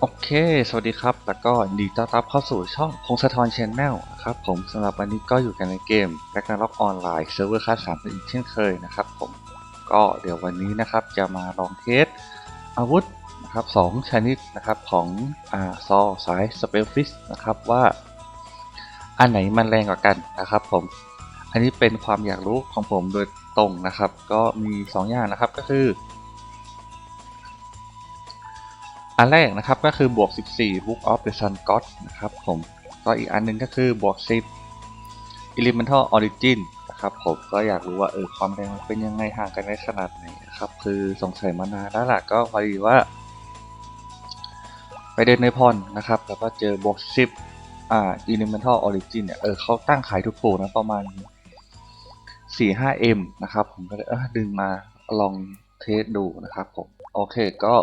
โอเค สวัสดีครับ แล้วก็ยินดีต้อนรับเข้าสู่ช่องพงศธรชแนลนะครับผมสำหรับวันนี้ก็อยู่กันในเกม r a g n a r o k อกออนไลน์เซิร์ฟเวอร์ค่าสามอีกเช่นเคยนะครับผม ก็เดี๋ยววันนี้นะครับจะมาลองเทสอาวุธนะครับสองชนิดนะครับของอ่าซอสายสเปลฟิสนะครับว่า อันไหนมันแรงกว่ากันนะครับผม อันนี้เป็นความอยากรู้ของผมโดยตรงนะครับ ก็มี 2 อย่างนะครับก็คือ อันแรกนะครับก็คือบวก 14 Book of the Sun God นะครับผมก็อีกอันหนึงก็คือบวก 10 Elemental Origin นะครับผมก็อยากรู้ว่าเออความแรงมันเป็นยังไงห่างกันได้ขนาดไหนนะครับคือสงสัยมานานแล้วล่ะก็พอดีว่า ไปเดินในพรนะครับ แล้วก็เจอบวก 10 อ่า Elemental Origin เนี่ยเออเขาตั้งขายถูกๆนะประมาณ 4-5M นะครับผมก็เลยเออดึงมาลองเทสดูนะครับผม โอเคก็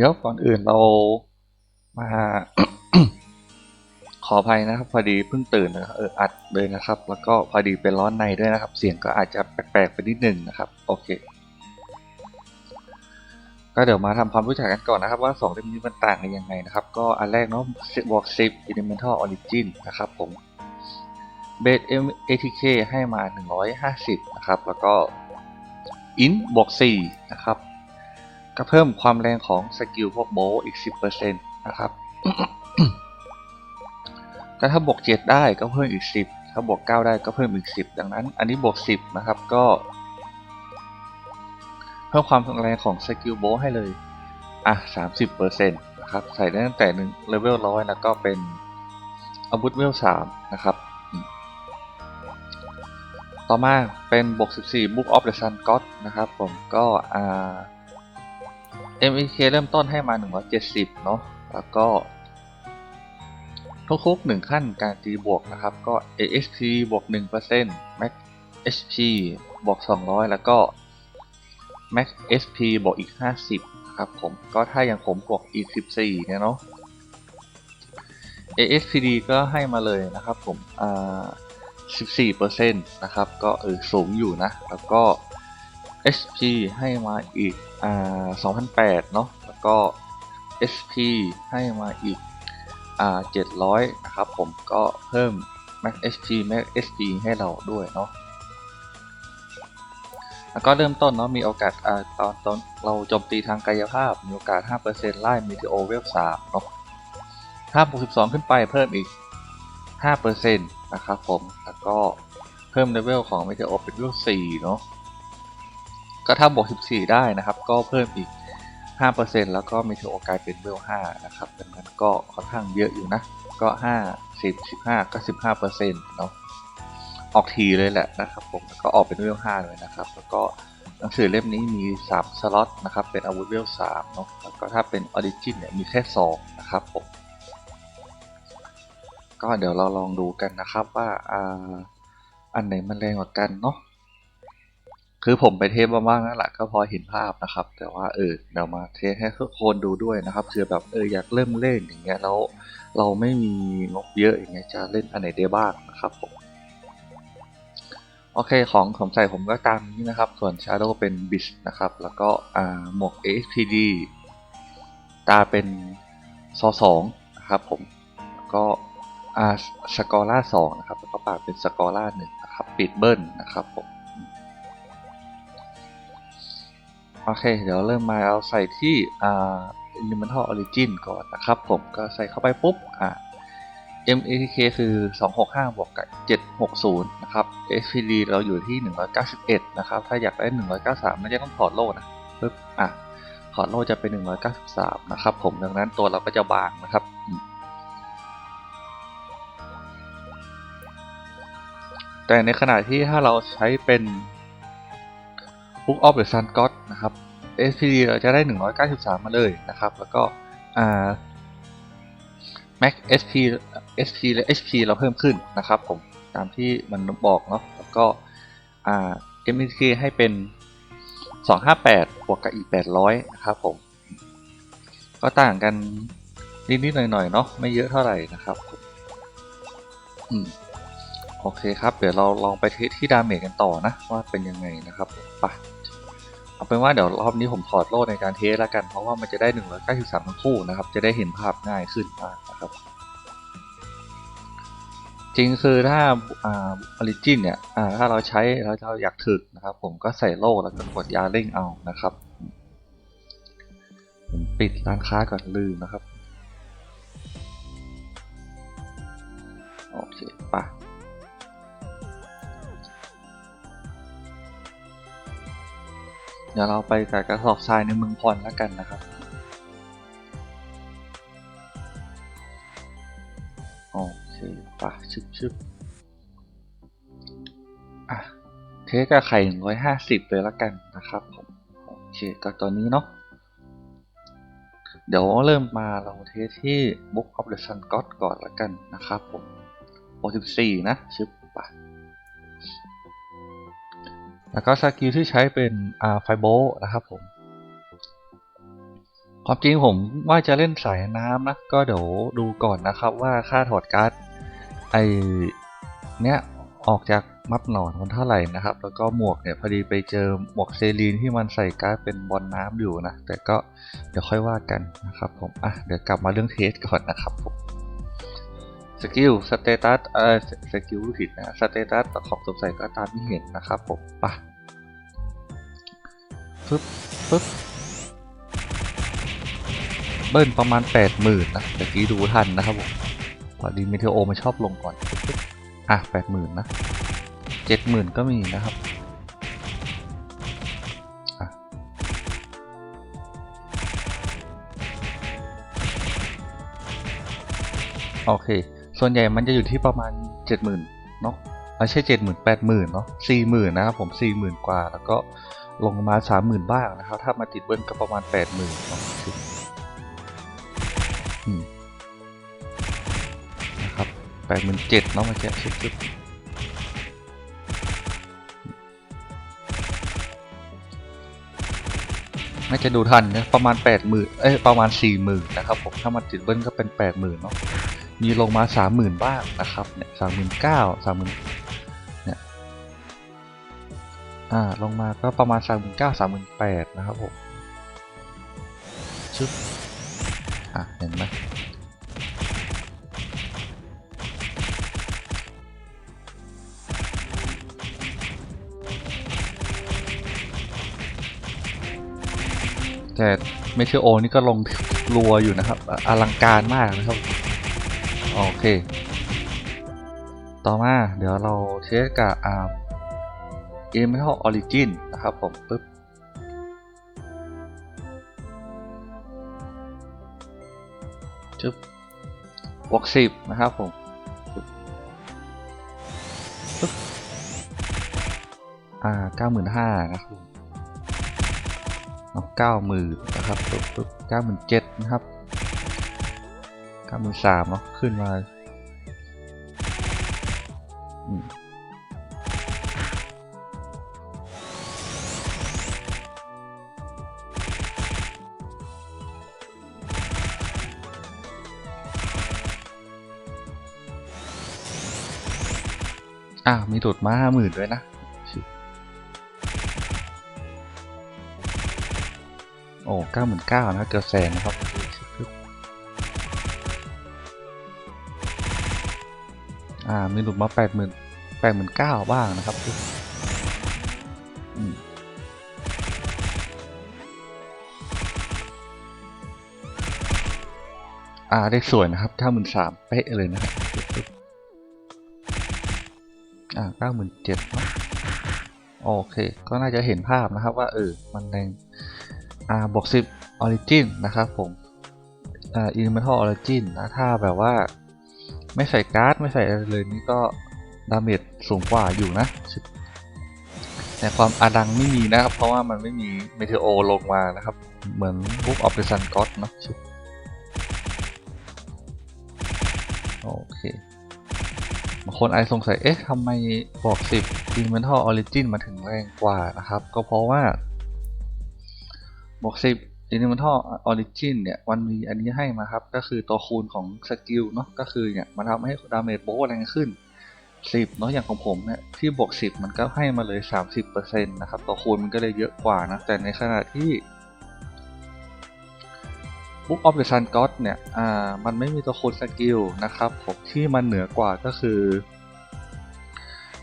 เดี๋ยวก่อนอื่นเรามาขออภัยนะครับ พอดีเพิ่งตื่นนะครับเอออัดเลยนะครับ แล้วก็พอดีเป็นร้อนในด้วยนะครับ เสียงก็อาจจะแปลกๆไปนิดนึงนะครับ โอเค ก็เดี๋ยวมาทำความรู้จักกันก่อนนะครับ ว่า2เล่มนี้มันต่างกันยังไงนะครับ ก็อันแรกเนาะบวก10 Elemental Origin นะครับผมเบส ATK ให้มา 150 นะครับ แล้วก็ int บวก4นะครับ ก็เพิ่มความแรงของสกิลพวกโบอีก 10%นะครับ ก็ถ้าบวก 7 ได้ก็เพิ่มอีก 10 ถ้าบวก 9 ได้ก็เพิ่มอีก 10 ดังนั้น อันนี้บวก 10 นะครับ ก็ เพิ่มความแรงของสกิลโบให้เลย อะ 30%นะครับ ใส่ได้ตั้งแต่1เลเวล100แล้วก็เป็นอาวุธเลเวล3นะครับต่อมาเป็นบวก 14 Book of the Sun God นะครับผมก็อ่า MEK เริ่มต้นให้มา 170 เนาะแล้วก็ทุกๆ1ขั้นการตีบวกนะครับ ก็ ASP บวก1% Max HP บวก 200 แล้วก็ Max SP บวกอีก 50นะครับผมก็ถ้าอย่างผมบวกอีก 14 เนี่ยเนาะ ASPD ก็ให้มาเลยนะครับผมอ่า14%นะครับ ก็เออสูงอยู่นะ แล้วก็ HP ให้มาอีกอ่า2,008 เนาะแล้วก็ SP ให้มาอีกอ่า700 นะครับผมก็เพิ่ม Max HP Max SP ให้เราด้วยเนาะแล้วก็เริ่มต้นเนาะมีโอกาสอ่าตอนตอนเราโจมตีทางกายภาพ มีโอกาส 5%ไล่มี t โอเวล3เนาะถ้า 62 ขึ้นไปเพิ่มอีก 5%นะครับผมแล้วก็เพิ่มเลเวลของ Meteor เป็นเลเวล4เนาะ ก็ถ้าบวก 14 ได้นะครับ ก็เพิ่มอีก 5%แล้วก็ Meteor กลายเป็นเลเวล5นะครับดังนั้นก็ค่อนข้างเยอะอยู่นะ ก็ 5 10 15 ก็ 15%เนาะออกทีเลยแหละนะครับผมก็ออกเป็นเลเวล5เลยนะครับ แล้วก็หนังสือเล่มนี้มี 3 สล็อตนะครับ เป็นอาวุธเลเวล3เนาะแล้วก็ถ้าเป็น Origin เนี่ยมีแค่ 2 นะครับผมก็เดี๋ยวเราลองดูกันนะครับว่าอ่าอันไหนมันแรงกว่ากันเนาะ คือผมไปเทสมาบ้างแล้วแหละก็พอเห็นภาพนะครับ แต่ว่าเออเดี๋ยวมาเทสให้ทุกคนดูด้วยนะครับคือแบบเอออยากเริ่มเล่นอย่างเงี้ยแล้วเราไม่มีงบเยอะอย่างเงี้ยจะเล่นอันไหนได้บ้างนะครับผมโอเคของผมใส่ผมก็ตามนี้นะครับ ส่วน Shadow เป็น b i s นะครับ แล้วก็อ่าหมวก ASPD ตาเป็นซอสองนะครับผมแล้วก็อ่าสกอร่าสองนะครับ แล้วก็ปากเป็นสกอร่าหนึ่งนะครับ ปิดเบิ้ลนะครับผม โอเค เดี๋ยวเริ่มมาเอาใส่ที่อ่า Elemental Origin ก่อนนะครับผมก็ใส่เข้าไปปุ๊บอ่า MATK คือ 265 บวกกับ760 นะครับ SPD เราอยู่ที่ 191 นะครับ ถ้าอยากได้ 193 น่าจะต้องถอดโล่นะปึ๊บอะถอดโล่จะเป็น 193 นะครับผม ดังนั้นตัวเราก็จะบางนะครับ แต่ในขณะที่ถ้าเราใช้เป็น Book of the Sun God นะครับ SPD เราจะได้ 193 มาเลยนะครับ แล้วก็ Max SP SP และ HP เราเพิ่มขึ้นนะครับผมตามที่มันบอกเนาะแล้วก็ MSK ให้เป็น 258 บวกกับอีก 800 นะครับผม ก็ต่างกันนิดๆหน่อยๆเนาะไม่เยอะเท่าไหร่นะครับอืม โอเคครับ เดี๋ยวเราลองไปเทสที่ดาเมจกันต่อนะ ว่าเป็นยังไงนะครับผมไปเอาเป็นว่าเดี๋ยวรอบนี้ผมถอดโล่ในการเทสแล้วกัน เพราะว่ามันจะได้ 193ทั้งคู่นะครับ จะได้เห็นภาพง่ายขึ้นมากนะครับ จริงคือถ้าอ่าออริจินเนี่ยอ่าถ้าเราใช้แล้วเราอยากถึกนะครับ ผมก็ใส่โล่แล้วก็กดยาเร่งเอานะครับผมปิดร้านค้าก่อนลืมนะครับ โอเคปะ เดี๋ยวเราไปกับกระสอบทรายในเมืองพรแล้วกันนะครับโอเคปะชึบชึบอะเทสกับไข่หนึ่งร้อยห้าสิบเลยแล้วกันนะครับผมโอเคก็ตัวนี้เนาะเดี๋ยวเริ่มมาเราเทสที่ Book of the Sun God ก่อนละกันนะครับผม64นะชึบปะ แล้วก็สกิลที่ใช้เป็นอ่าไฟโบนะครับผม ความจริงผมว่าจะเล่นสายน้ำนะ ก็เดี๋ยวดูก่อนนะครับว่าค่าถอดการ์ดไอเนี้ยออกจากมัฟหนอนมันเท่าไหร่นะครับ แล้วก็หมวกเนี่ยพอดีไปเจอหมวกเซรีนที่มันใส่การ์ดเป็นบอลน้ำอยู่นะ แต่ก็เดี๋ยวค่อยว่ากันนะครับผม อะ เดี๋ยวกลับมาเรื่องเทสก่อนนะครับผม สกิลสเตตัสเอ่อสกิลผิดนะสเตตัสของสวมใส่ก็ตามที่เห็นนะครับผมปะปึ๊บปึ๊บเบิ้ลประมาณ 80,000นะต่กี้ดูทันนะครับผมพอดีเมเทโอมันชอบลงก่อนปึ๊บอะ80,000นะ70,000 ก็มีนะครับโอเค ส่วนใหญ่มันจะอยู่ที่ประมาณ 70,000เนาะไม่ใช่70,000 80,000เนาะ40,000นะครับผม40,000กว่า แล้วก็ลงมา30,000บ้างนะครับ ถ้ามาติดเบิ้ลก็ประมาณ80,000เนาะนะครับ87,000เนาะมื่อกี้ชึบๆน่าจะดูทันนะประมาณ80,000เอ้ยประมาณ40,000นะครับผมถ้ามาติดเบิ้ลก็เป็น80,000เนาะ มีลงมา30,000บ้างนะครับเนี่ย39,000 30,000เนี่ยอ่าลงมาก็ประมาณ39,000 38,000นะครับผมชึบอะเห็นไหมแต่เมเทโอนี่ก็ลงรัวอยู่นะครับ อลังการมากนะครับ โอเค ต่อมาเดี๋ยวเราเทสกับอ่า Elemental Origin นะครับผมปึ๊บจึ๊บบวกสิบนะครับผมปึ๊บอ่าเก้าหมื่นห้านะครับผมเอาเก้าหมื่นนะครับปึ๊บปึ๊บเก้าหมื่นเจ็ดนะครับ ก้าหมื่นสามเนาะขึ้นมาอืมอ่ามีตดมาห้าหมื่นด้วยนะโอ้เก้าหมื่นเก้านะเกือบแสนนะครับ อ่า มีหลุดมาแปดหมื่นแปดหมื่นเก้าบ้างนะครับอ่า ได้สวยนะครับเก้าหมื่นสามเป๊ะเลยนะครับอ่าเก้าหมื่นเจ็ดเนาะโอเค ก็น่าจะเห็นภาพนะครับว่า เออ มันแรงอ่าบวกสิบออริจินนะครับผมอ่าอินเมทัลออริจินนะ ถ้าแบบว่า ไม่ใส่การ์ดไม่ใส่อะไรเลยนี่ก็ดาเมจสูงกว่าอยู่นะแต่ความอาดังไม่มีนะครับ เพราะว่ามันไม่มีเมเทโอลงมานะครับ เหมือนบุ๊กออฟเดอะซันก็อดเนาะโอเคบางคนไอสงสัย เอ๊ะทำไมบอก 10 Elemental Origin มาถึงแรงกว่านะครับ ก็เพราะว่าบอก 10 Elemental Origin เนี่ยมันมีอันนี้ให้มาครับ ก็คือตัวคูณของสกิลเนาะก็คือเนี่ยมันทำให้ดาเมจโบว์แรงขึ้น 10เนาะอย่างของผมเนี่ยที่บวก 10 มันก็ให้มาเลย 30%นะครับตัวคูณมันก็เลยเยอะกว่านะ แต่ในขณะที่ Book of the Sun God เนี่ยอ่ามันไม่มีตัวคูณสกิลนะครับผมที่มันเหนือกว่าก็คือ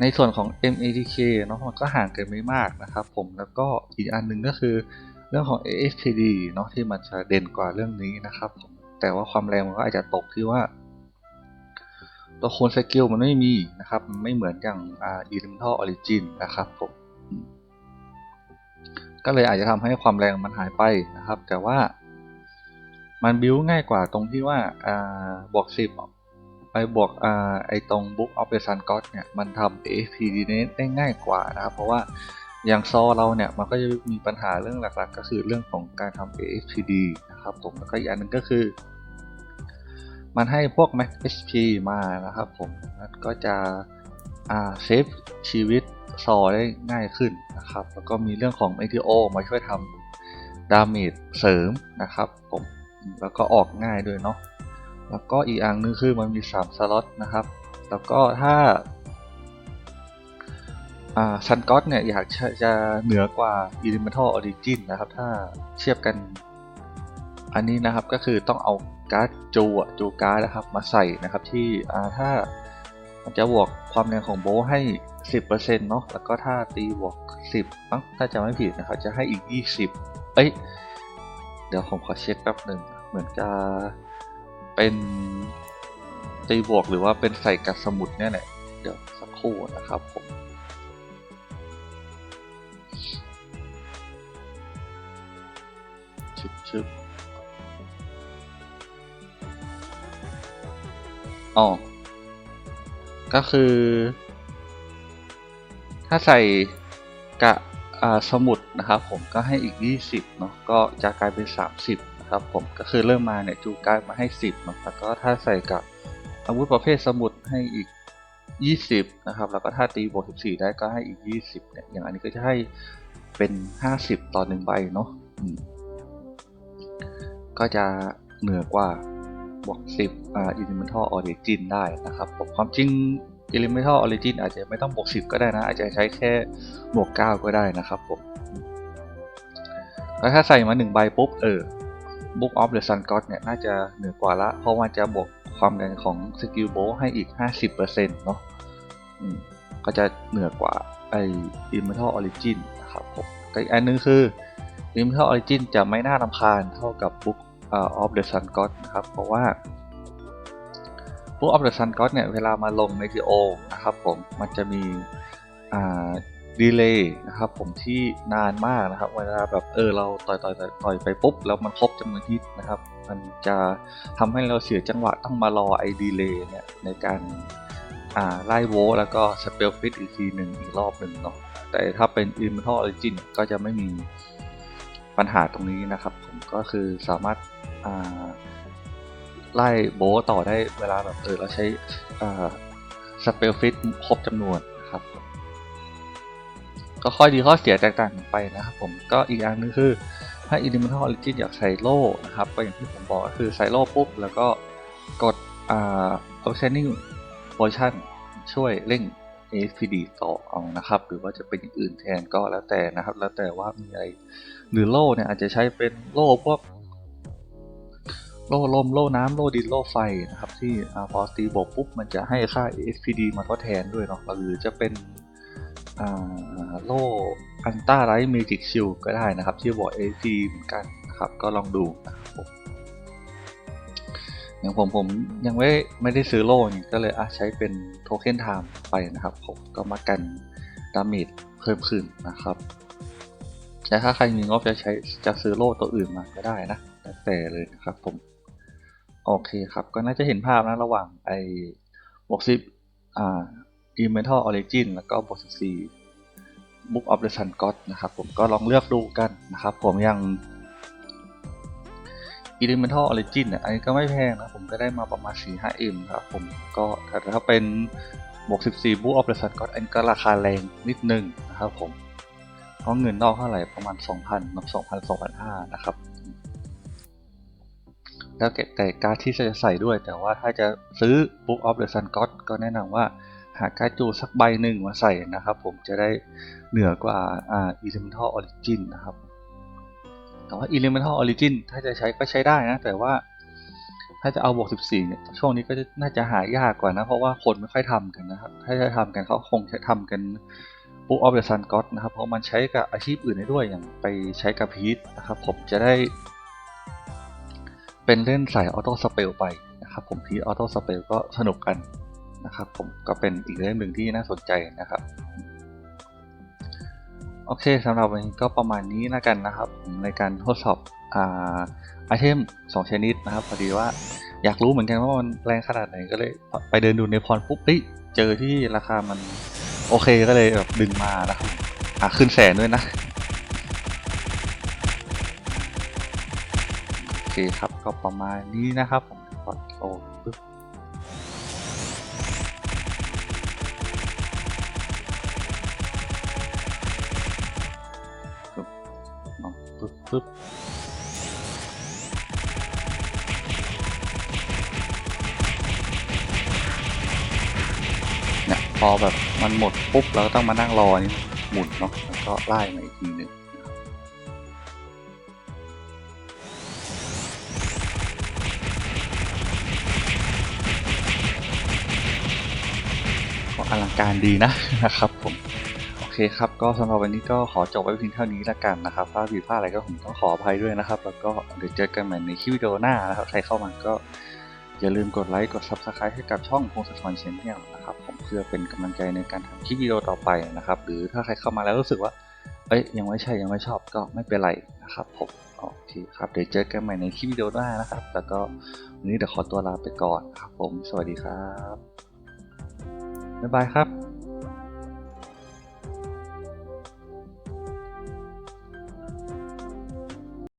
ในส่วนของ MATK เนาะมันก็ห่างกันไม่มากนะครับผมแล้วก็อีกอันหนึ่งก็คือ เรื่องของ AFPD เนาะที่มันจะเด่นกว่าเรื่องนี้นะครับผมแต่ว่าความแรงมันก็อาจจะตกที่ว่า ตัวคูณสกิลมันไม่มีนะครับมันไม่เหมือนอย่างอ่า Elemental Origin นะครับผมก็เลยอาจจะทำให้ความแรงมันหายไปนะครับ แต่ว่ามันบิวง่ายกว่าตรงที่ว่าอ่าบวกสิบไปบวกอ่าไอตรง Book of the Sun God เนี่ย มันทำ AFPD ได้ง่ายกว่านะครับ เพราะว่า อย่างซอเราเนี่ยมันก็จะมีปัญหาเรื่องหลักๆ ก็คือเรื่องของการทำ AFPD นะครับผมแล้วก็อีกอันหนึงก็คือ มันให้พวก Max HP มานะครับผมนั้นก็จะอ่าเซฟชีวิตซอได้ง่ายขึ้นนะครับ แล้วก็มีเรื่องของ ATO มาช่วยทำดาเมจเสริมนะครับผมแล้วก็ออกง่ายด้วยเนาะแล้วก็อีกอันนึงคือมันมี 3 สล็อตนะครับ แล้วก็ถ้า ซันก็อตเนี่ยอยากจะจะเหนือกว่า Elemental Origin นะครับ ถ้าเทียบกัน อันนี้นะครับก็คือต้องเอาการ์ดจูอะจูการ์ดนะครับมาใส่นะครับที่ถ้ามันจะบวกความแรงของโบให้ 10%เนาะแล้วก็ถ้าตีบวก 10มั้งถ้าจำไม่ผิดนะครับจะให้อีก 20 เอ้ย เดี๋ยวผมขอเช็คแป๊บหนึ่งเหมือนจะเป็นตีบวกหรือว่าเป็นใส่กับสมุดเนี่ยแหละเดี๋ยวสักครู่นะครับผม ชึบชึบอ๋อ ก็คือ ถ้าใส่กะอาสมุดนะครับผมก็ให้อีก 20เนาะก็จะกลายเป็น 30นะครับผมก็คือเริ่มมาเนี่ยจูการมาให้ 10เนาะแล้วก็ถ้าใส่กับอาวุธประเภทสมุดให้อีก 20นะครับแล้วก็ถ้าตีบวก14 ได้ก็ให้อีก 20เนี่ยอย่างอันนี้ก็จะให้เป็น 50 ต่อหนึ่งใบเนาะ ก็จะเหนือกว่าบวก10อ่า Elemental Origin ได้นะครับผมความจริง Elemental Origin อาจจะไม่ต้องบวก10 ก็ได้นะ อาจจะใช้แค่บวก9 ก็ได้นะครับผมแล้วถ้าใส่มา 1 ใบปุ๊บ เออ Book of the Sun God เนี่ยน่าจะเหนือกว่าละ เพราะว่าจะบวกความแรงของสกิลโบให้อีก 50%เนาะก็จะเหนือกว่าไอ Elemental Origin นะครับผมก็อีกอันนึงคือ Elemental Origin จะไม่น่ารำคาญเท่ากับ Book uh, of the Sun God นะครับ เพราะว่า Book of the Sun God เนี่ย เวลามาลง Meteo นะครับผม มันจะมีดีเลย์นะครับผมที่นานมากนะครับ เวลาแบบเออเราต่อยต่อยต่อยต่อยไปปุ๊บ แล้วมันครบจำนวนฮิตนะครับ มันจะทำให้เราเสียจังหวะต้องมารอไอ้ดีเลย์เนี่ยในการอ่าไล่โวแล้วก็สเปลฟิตอีกทีหนึ่งอีกรอบหนึ่งเนาะแต่ถ้าเป็น Elemental Origin ก็จะไม่มี ปัญหาตรงนี้นะครับ ผมก็คือสามารถไล่โบต่อได้เวลาแบบเออเราใช้สเปลฟิตครบจำนวนนะครับ ก็ข้อดีข้อเสียแตกต่างกันไปนะครับผมก็อีกอย่างหนึงคือถ้า Elemental Origin อยากใส่โล่นะครับก็อย่างที่ผมบอกก็คือใส่โล่ปุ๊บ แล้วก็กดอ่า Outstanding Position ช่วยเร่ง ASPD ต่อเอานะครับ หรือว่าจะเป็นอย่างอื่นแทนก็แล้วแต่นะครับ แล้วแต่ว่ามีอะไรหรือโล่เนี่ยอาจจะใช้เป็นโล่พวกโล่ลมโล่น้ำโล่ดินโล่ไฟนะครับ ที่อพอตีบวกปุ๊บมันจะให้ค่า ASPD มาทดแทนด้วยเนาะหรือจะเป็นโล่อันต้าไรท์เมจิกชิลก็ได้นะครับ ที่บอก ASPD เหมือนกันนะครับ ก็ลองดูนะครับ อย่างผมผมยังไม่ไม่ได้ซื้อโล่ก็เลยอะใช้เป็นโทเค็นไทม์ไปนะครับ ผมก็มากันดาเมจเพิ่มขึ้นนะครับแต่ถ้าใครมีงบจะใช้จะซื้อโล่ตัวอื่นมาก็ได้นะแล้วแต่เลยนะครับผมโอเคครับ ก็น่าจะเห็นภาพนะระหว่างไอ้บวกสิบอ่า Elemental Origin แล้วก็บวกสิบสี่ Book of the Sun God นะครับผมก็ลองเลือกดูกันนะครับผมยัง Elemental Origin เนี่ยอันนี้ก็ไม่แพงนะ ผมก็ได้มาประมาณ 4-5M ครับผมก็แต่ถ้าเป็นบวก 14 Book of the Sun God อันก็ราคาแรงนิดนึงนะครับผมเพราะเงินนอกเท่าไหร่ประมาณ 2,000นับ2,000 2,500 นะครับ แล้วแต่การดที่จะใส่ด้วย แต่ว่าถ้าจะซื้อ Book of the Sun God ก็แนะนำว่าหาการ์ดจูสักใบหนึ่งมาใส่นะครับผมจะได้เหนือกว่าอ่า Elemental Origin นะครับ แต่ว่า Elemental Origin ถ้าจะใช้ก็ใช้ได้นะ แต่ว่าถ้าจะเอาบวก 14 เนี่ย ช่วงนี้ก็น่าจะหายากกว่านะ เพราะว่าคนไม่ค่อยทำกันนะครับ ถ้าจะทำกันเขาคงจะทำกัน Book of the Sun God นะครับ เพราะมันใช้กับอาชีพอื่นได้ด้วย อย่างไปใช้กับพีทนะครับ ผมจะได้ เป็นเล่นสายออโต้สเปลไปนะครับ ผมพีทออโต้สเปลก็สนุกกันนะครับ ผมก็เป็นอีกเรื่องหนึ่งที่น่าสนใจนะครับ โอเคสำหรับวันนี้ก็ประมาณนี้แล้วกันนะครับในการทดสอบอ่าไอเทมสองชนิดนะครับพอดีว่าอยากรู้เหมือนกันว่ามันแรงขนาดไหนก็เลยไปเดินดูในพรปุ๊บเฮ้ยเจอที่ราคามันโอเคก็เลยแบบดึงมานะครับอะขึ้นแสนด้วยนะโอเคครับก็ประมาณนี้นะครับผมกดโอ้ปึ๊บ ปึ๊บเนี่ยพอแบบมันหมดปุ๊บเราก็ต้องมานั่งรอนนี้หมุนเนาะแล้วก็ไล่มาอีกทีหนึ่งก็อลังการดีนะนะครับผม คครับ ก็สำหรับวันนี้ก็ขอจบไว้เพียงเท่านี้ละกันนะครับถ้าผิดพลาดอะไรก็ผมต้องขออภัยด้วยนะครับ แล้วก็เดี๋ยวเจอกันใหม่ในคลิปวิดีโอหน้านะครับ ใครเข้ามาก็อย่าลืมกดไลค์กด Subscribe ให้กับช่องพงศธรเชแนลนะครับผมเพื่อเป็นกำลังใจในการทำคลิปวิดีโอต่อไปนะครับ หรือถ้าใครเข้ามาแล้วรู้สึกว่า เอ้ยยังไม่ใช่ยังไม่ชอบก็ไม่เป็นไรนะครับผมโอเคครับเดี๋ยวเจอกันใหม่ในคลิปวิดีโอหน้านะครับ แล้วก็วันนี้เดี๋ยวขอตัวลาไปก่อนครับผมสวัสดีครับบ๊ายบายครับ